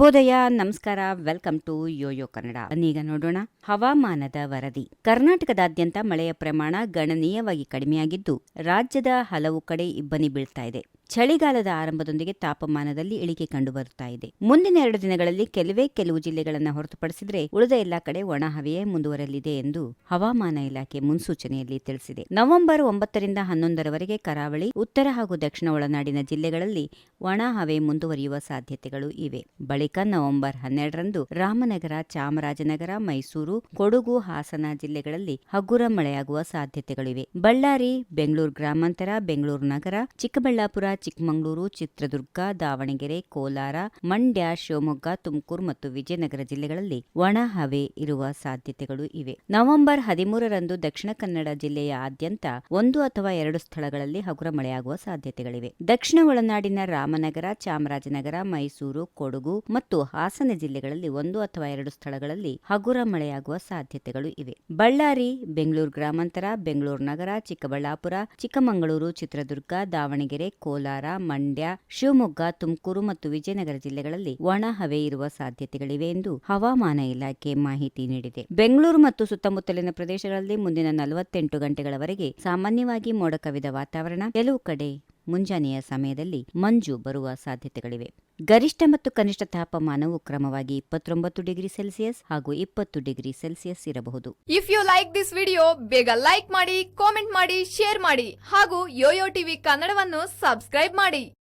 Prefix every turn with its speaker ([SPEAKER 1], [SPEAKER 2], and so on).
[SPEAKER 1] ಶುಭೋದಯ ನಮಸ್ಕಾರ, welcome to Yoyo Kannada. ಈಗ ನೋಡೋಣ ಹವಾಮಾನದ ವರದಿ. ಕರ್ನಾಟಕದಾದ್ಯಂತ ಮಳೆಯ ಪ್ರಮಾಣ ಗಣನೀಯವಾಗಿ ಕಡಿಮೆಯಾಗಿದ್ದು, ರಾಜ್ಯದ ಹಲವು ಕಡೆ ಇಬ್ಬನಿ ಬೀಳ್ತಾ ಇದೆ. ಚಳಿಗಾಲದ ಆರಂಭದೊಂದಿಗೆ ತಾಪಮಾನದಲ್ಲಿ ಇಳಿಕೆ ಕಂಡುಬರುತ್ತಾ ಇದೆ. ಮುಂದಿನ ಎರಡು ದಿನಗಳಲ್ಲಿ ಕೆಲವೇ ಕೆಲವು ಜಿಲ್ಲೆಗಳನ್ನು ಹೊರತುಪಡಿಸಿದರೆ ಉಳಿದ ಎಲ್ಲಾ ಕಡೆ ಒಣಹವೆಯೇ ಮುಂದುವರಲಿದೆ ಎಂದು ಹವಾಮಾನ ಇಲಾಖೆ ಮುನ್ಸೂಚನೆಯಲ್ಲಿ ತಿಳಿಸಿದೆ. ನವೆಂಬರ್ ಒಂಬತ್ತರಿಂದ ಹನ್ನೊಂದರವರೆಗೆ ಕರಾವಳಿ, ಉತ್ತರ ಹಾಗೂ ದಕ್ಷಿಣ ಒಳನಾಡಿನ ಜಿಲ್ಲೆಗಳಲ್ಲಿ ಒಣಹವೆ ಮುಂದುವರಿಯುವ ಸಾಧ್ಯತೆಗಳು ಇವೆ. ಬಳಿಕ ನವೆಂಬರ್ ಹನ್ನೆರಡರಂದು ರಾಮನಗರ, ಚಾಮರಾಜನಗರ, ಮೈಸೂರು, ಕೊಡಗು, ಹಾಸನ ಜಿಲ್ಲೆಗಳಲ್ಲಿ ಹಗುರ ಮಳೆಯಾಗುವ ಸಾಧ್ಯತೆಗಳಿವೆ. ಬಳ್ಳಾರಿ, ಬೆಂಗಳೂರು ಗ್ರಾಮಾಂತರ, ಬೆಂಗಳೂರು ನಗರ, ಚಿಕ್ಕಬಳ್ಳಾಪುರ, ಚಿಕ್ಕಮಗಳೂರು, ಚಿತ್ರದುರ್ಗ, ದಾವಣಗೆರೆ, ಕೋಲಾರ, ಮಂಡ್ಯ, ಶಿವಮೊಗ್ಗ, ತುಮಕೂರು ಮತ್ತು ವಿಜಯನಗರ ಜಿಲ್ಲೆಗಳಲ್ಲಿ ಒಣ ಇರುವ ಸಾಧ್ಯತೆಗಳು ಇವೆ. ನವೆಂಬರ್ ಹದಿಮೂರರಂದು ದಕ್ಷಿಣ ಕನ್ನಡ ಜಿಲ್ಲೆಯ ಆದ್ಯಂತ ಒಂದು ಅಥವಾ ಎರಡು ಸ್ಥಳಗಳಲ್ಲಿ ಹಗುರ ಮಳೆಯಾಗುವ ಸಾಧ್ಯತೆಗಳಿವೆ. ದಕ್ಷಿಣ ಒಳನಾಡಿನ ರಾಮನಗರ, ಚಾಮರಾಜನಗರ, ಮೈಸೂರು, ಕೊಡಗು ಮತ್ತು ಹಾಸನ ಜಿಲ್ಲೆಗಳಲ್ಲಿ ಒಂದು ಅಥವಾ ಎರಡು ಸ್ಥಳಗಳಲ್ಲಿ ಹಗುರ ಮಳೆಯಾಗುವ ಸಾಧ್ಯತೆಗಳು ಇವೆ. ಬಳ್ಳಾರಿ, ಬೆಂಗಳೂರು ಗ್ರಾಮಾಂತರ, ಬೆಂಗಳೂರು ನಗರ, ಚಿಕ್ಕಬಳ್ಳಾಪುರ, ಚಿಕ್ಕಮಗಳೂರು, ಚಿತ್ರದುರ್ಗ, ದಾವಣಗೆರೆ, ಕೋಲಾರ, ಮಂಡ್ಯ, ಶಿವಮೊಗ್ಗ, ತುಮಕೂರು ಮತ್ತು ವಿಜಯನಗರ ಜಿಲ್ಲೆಗಳಲ್ಲಿ ಒಣ ಹವೆ ಇರುವ ಸಾಧ್ಯತೆಗಳಿವೆ ಎಂದು ಹವಾಮಾನ ಇಲಾಖೆ ಮಾಹಿತಿ ನೀಡಿದೆ. ಬೆಂಗಳೂರು ಮತ್ತು ಸುತ್ತಮುತ್ತಲಿನ ಪ್ರದೇಶಗಳಲ್ಲಿ ಮುಂದಿನ ನಲವತ್ತೆಂಟು ಗಂಟೆಗಳವರೆಗೆ ಸಾಮಾನ್ಯವಾಗಿ ಮೋಡ ಕವಿದ ವಾತಾವರಣ. ಕೆಲವು ಕಡೆ ಮುಂಜಾನೆಯ ಸಮಯದಲ್ಲಿ ಮಂಜು ಬರುವ ಸಾಧ್ಯತೆಗಳಿವೆ. ಗರಿಷ್ಠ ಮತ್ತು ಕನಿಷ್ಠ ತಾಪಮಾನವು ಕ್ರಮವಾಗಿ ಇಪ್ಪತ್ತೊಂಬತ್ತು ಡಿಗ್ರಿ ಸೆಲ್ಸಿಯಸ್ ಹಾಗೂ ಇಪ್ಪತ್ತು ಡಿಗ್ರಿ ಸೆಲ್ಸಿಯಸ್ ಇರಬಹುದು.
[SPEAKER 2] If you like this video ಬೇಗ ಲೈಕ್ ಮಾಡಿ ಕಾಮೆಂಟ್ ಮಾಡಿ ಶೇರ್ ಮಾಡಿ ಹಾಗೂ ಯೋಯೋ ಟಿವಿ ಕನ್ನಡವನ್ನು ಸಬ್ಸ್ಕ್ರೈಬ್ ಮಾಡಿ.